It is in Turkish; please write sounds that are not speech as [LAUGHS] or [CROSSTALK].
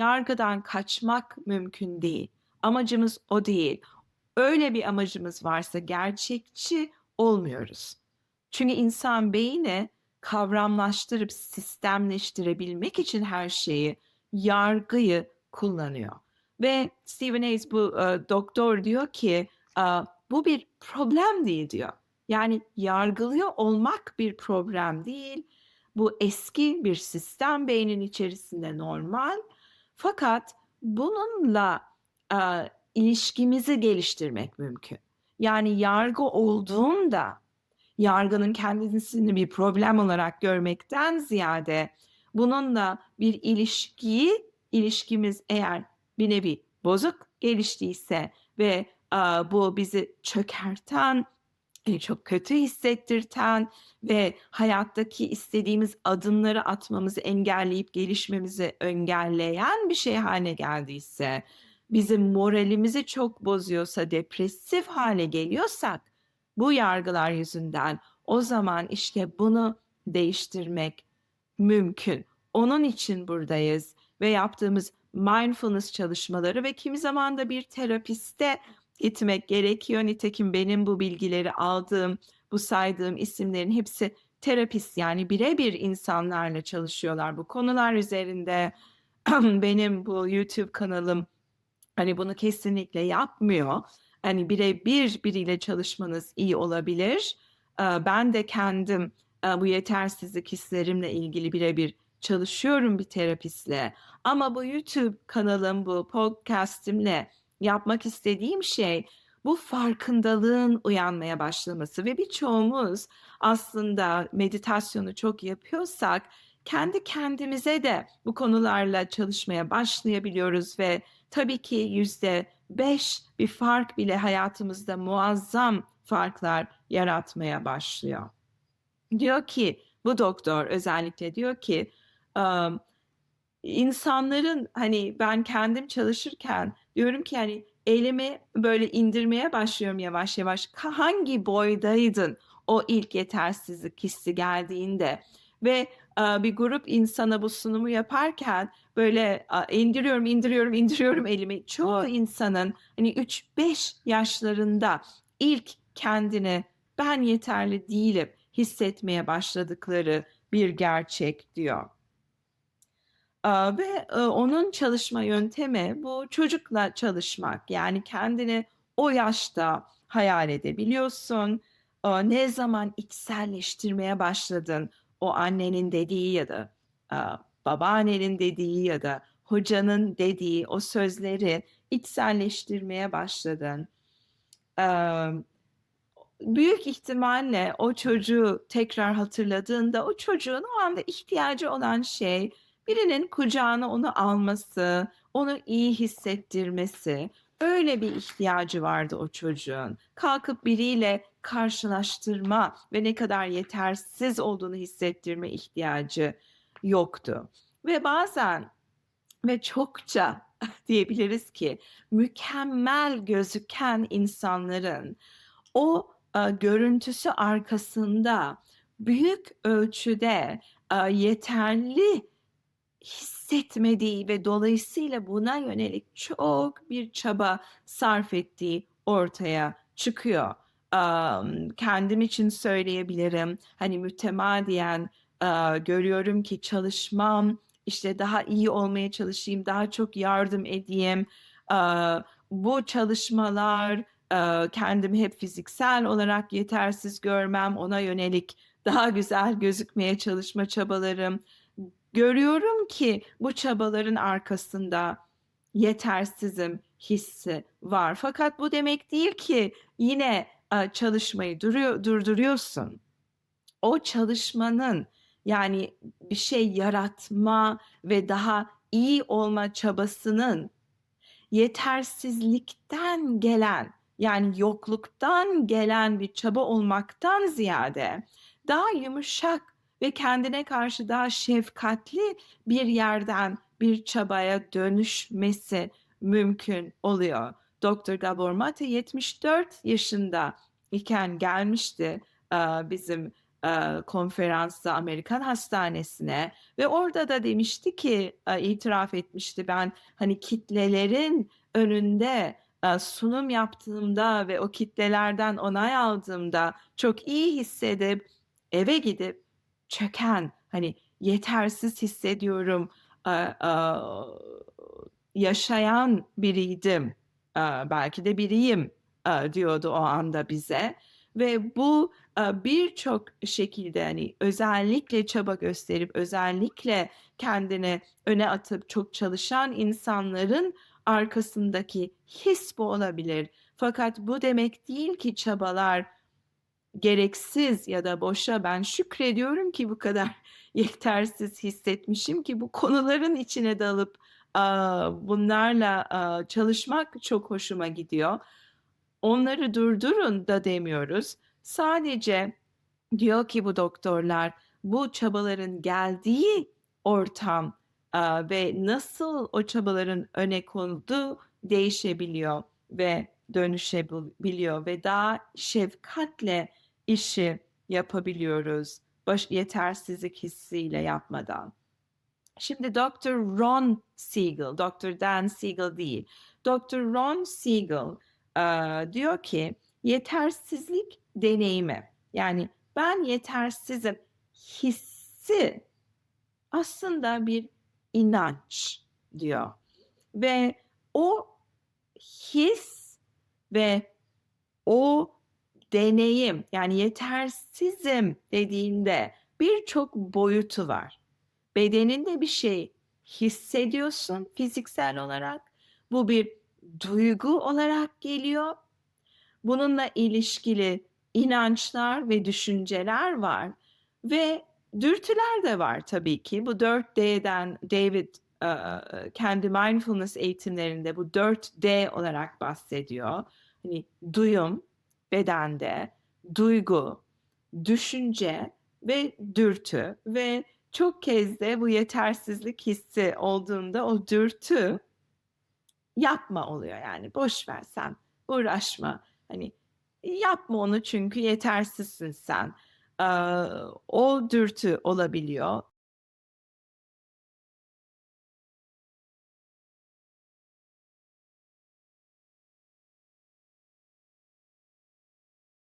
Yargıdan kaçmak mümkün değil. Amacımız o değil. Öyle bir amacımız varsa gerçekçi olmuyoruz. Çünkü insan beyni kavramlaştırıp sistemleştirebilmek için her şeyi, yargıyı kullanıyor. Ve Stephen Hayes bu e, doktor diyor ki e, bu bir problem değil diyor. Yani yargılıyor olmak bir problem değil. Bu eski bir sistem beynin içerisinde normal. Fakat bununla e, ilişkimizi geliştirmek mümkün. Yani yargı olduğunda yargının kendisini bir problem olarak görmekten ziyade bununla bir ilişkiyi ilişkimiz eğer bir nevi bozuk geliştiyse ve a, bu bizi çökerten e, çok kötü hissettirten ve hayattaki istediğimiz adımları atmamızı engelleyip gelişmemizi engelleyen bir şey haline geldiyse, bizim moralimizi çok bozuyorsa, depresif hale geliyorsak bu yargılar yüzünden o zaman işte bunu değiştirmek mümkün. Onun için buradayız ve yaptığımız mindfulness çalışmaları ve kimi zaman da bir terapiste gitmek gerekiyor. Nitekim benim bu bilgileri aldığım, bu saydığım isimlerin hepsi terapist yani birebir insanlarla çalışıyorlar bu konular üzerinde. [CLEARS THROAT] benim bu YouTube kanalım hani bunu kesinlikle yapmıyor. Hani birebir biriyle çalışmanız iyi olabilir. Ben de kendim bu yetersizlik hislerimle ilgili birebir çalışıyorum bir terapistle. Ama bu YouTube kanalım, bu podcast'imle yapmak istediğim şey bu farkındalığın uyanmaya başlaması ve birçoğumuz aslında meditasyonu çok yapıyorsak kendi kendimize de bu konularla çalışmaya başlayabiliyoruz ve tabii ki yüzde beş bir fark bile hayatımızda muazzam farklar yaratmaya başlıyor. Diyor ki bu doktor özellikle diyor ki insanların hani ben kendim çalışırken diyorum ki hani elimi böyle indirmeye başlıyorum yavaş yavaş. Hangi boydaydın o ilk yetersizlik hissi geldiğinde ve bir grup insana bu sunumu yaparken böyle indiriyorum, indiriyorum, indiriyorum elimi. Çoğu insanın hani 3-5 yaşlarında ilk kendini ben yeterli değilim hissetmeye başladıkları bir gerçek diyor. Ve onun çalışma yöntemi bu çocukla çalışmak. Yani kendini o yaşta hayal edebiliyorsun. Ne zaman içselleştirmeye başladın o annenin dediği ya da babaannenin dediği ya da hocanın dediği o sözleri içselleştirmeye başladın. Büyük ihtimalle o çocuğu tekrar hatırladığında o çocuğun o anda ihtiyacı olan şey birinin kucağına onu alması, onu iyi hissettirmesi. Öyle bir ihtiyacı vardı o çocuğun. Kalkıp biriyle karşılaştırma ve ne kadar yetersiz olduğunu hissettirme ihtiyacı yoktu. Ve bazen ve çokça [LAUGHS] diyebiliriz ki mükemmel gözüken insanların o e, görüntüsü arkasında büyük ölçüde e, yeterli hissetmediği ve dolayısıyla buna yönelik çok bir çaba sarf ettiği ortaya çıkıyor. Um, kendim için söyleyebilirim. Hani mütemadiyen uh, görüyorum ki çalışmam, işte daha iyi olmaya çalışayım, daha çok yardım edeyim. Uh, bu çalışmalar uh, kendimi hep fiziksel olarak yetersiz görmem, ona yönelik daha güzel gözükmeye çalışma çabalarım Görüyorum ki bu çabaların arkasında yetersizim hissi var. Fakat bu demek değil ki yine çalışmayı duruyor, durduruyorsun. O çalışmanın yani bir şey yaratma ve daha iyi olma çabasının yetersizlikten gelen yani yokluktan gelen bir çaba olmaktan ziyade daha yumuşak ve kendine karşı daha şefkatli bir yerden bir çabaya dönüşmesi mümkün oluyor. Dr. Gabor Mate 74 yaşında iken gelmişti bizim eee, konferansa Amerikan hastanesine ve orada da demişti ki, itiraf etmişti ben hani kitlelerin önünde, sunum yaptığımda ve o kitlelerden onay aldığımda çok iyi hissedip eve gidip çöken, hani yetersiz hissediyorum, yaşayan biriydim. Belki de biriyim, diyordu o anda bize ve bu, birçok şekilde hani özellikle çaba gösterip özellikle kendini öne atıp çok çalışan insanların arkasındaki his bu olabilir. Fakat bu demek değil ki çabalar gereksiz ya da boşa. Ben şükrediyorum ki bu kadar [LAUGHS] yetersiz hissetmişim ki bu konuların içine dalıp, aaa, bunlarla, çalışmak çok hoşuma gidiyor. Onları durdurun da demiyoruz. Sadece diyor ki bu doktorlar, bu çabaların geldiği ortam, ve nasıl o çabaların öne konulduğu değişebiliyor ve dönüşebil biliyor ve daha şefkatle işi yapabiliyoruz baş yetersizlik hissiyle yapmadan. Şimdi Doktor Ron Siegel, Doktor Dan Siegel değil. Doktor Ron Siegel, eee, diyor ki yetersizlik deneyimi, yani ben yetersizim hissi aslında bir inanç diyor ve o his ve o deneyim, yani yetersizim dediğinde birçok boyutu var. Bedeninde bir şey hissediyorsun fiziksel olarak. Bu bir duygu olarak geliyor. Bununla ilişkili inançlar ve düşünceler var ve dürtüler de var tabii ki. Bu 4D'den David, eee, kendi mindfulness eğitimlerinde bu 4D olarak bahsediyor. Hani duyum bedende, duygu, düşünce ve dürtü ve çok kez de bu yetersizlik hissi olduğunda o dürtü yapma oluyor yani. Boş ver sen, uğraşma. Hani yapma onu çünkü yetersizsin sen. Aaa, o dürtü olabiliyor